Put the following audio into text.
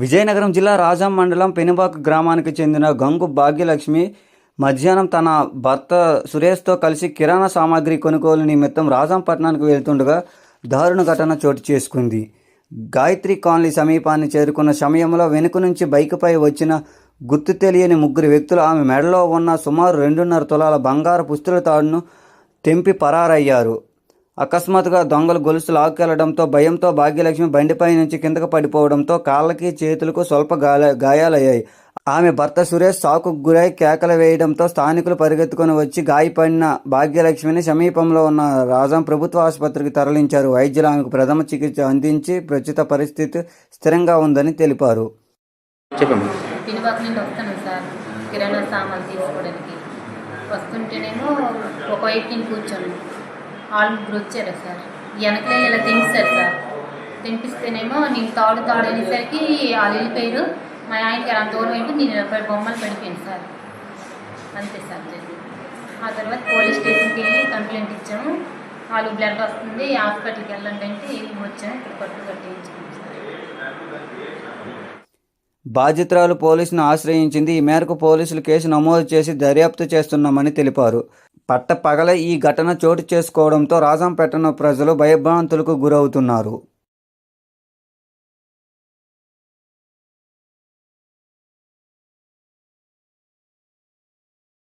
విజయనగరం జిల్లా రాజాం మండలం పెనుబాక్ గ్రామానికి చెందిన గంగు భాగ్యలక్ష్మి మధ్యాహ్నం తన భర్త సురేష్తో కలిసి కిరాణా సామాగ్రి కొనుగోలు నిమిత్తం రాజాం పట్టణానికి వెళ్తుండగా దారుణ ఘటన చోటు చేసుకుంది. గాయత్రి కాలనీ సమీపాన్ని చేరుకున్న సమయంలో వెనుక నుంచి బైకుపై వచ్చిన గుర్తు తెలియని ముగ్గురు వ్యక్తులు ఆమె మెడలో ఉన్న సుమారు రెండున్నర తులాల బంగారు పుస్తుల తాడును తెంపి పరారయ్యారు. అకస్మాత్తుగా దొంగలు గొలుసు లాక్కెళ్ళడంతో భయంతో భాగ్యలక్ష్మి బండిపై నుంచి కిందకు పడిపోవడంతో కాళ్ళకి చేతులకు స్వల్ప గాయ గాయాలయ్యాయి. ఆమె భర్త సురేష్ సాకు గురై కేకలు వేయడంతో స్థానికులు పరిగెత్తుకొని వచ్చి గాయపడిన భాగ్యలక్ష్మిని సమీపంలో ఉన్న రాజాం ప్రభుత్వ ఆసుపత్రికి తరలించారు. వైద్యులు ఆమెకు ప్రథమ చికిత్స అందించి ప్రస్తుత పరిస్థితి స్థిరంగా ఉందని తెలిపారు. వస్తుంటేనేమో ఒకవైపు నేను కూర్చోను. వాళ్ళు ముగ్గురు వచ్చారు సార్. వెనకలే ఇలా తెంపిస్తారు సార్. తెంపిస్తేనేమో నేను తాడు తాడు అనేసరికి వాళ్ళు వెళ్ళిపోయారు. మా ఆయనకి అలా దూరం అయిపోయి నేను ఇలా బొమ్మలు పడిపోయాను సార్. అంతే సార్ ఆ తర్వాత పోలీస్ స్టేషన్కి వెళ్ళి కంప్లైంట్ ఇచ్చాము. వాళ్ళు బ్లడ్ వస్తుంది హాస్పిటల్కి వెళ్ళండి అంటే వచ్చాము. ఇక్కడ పట్టు కట్టించాము సార్. బాధితురాలు పోలీసును ఆశ్రయించింది. ఈ మేరకు పోలీసులు కేసు నమోదు చేసి దర్యాప్తు చేస్తున్నామని తెలిపారు. పట్టపగల ఈ ఘటన చోటు చేసుకోవడంతో రాజంపేటను ప్రజలు భయభ్రాంతులకు గురవుతున్నారు.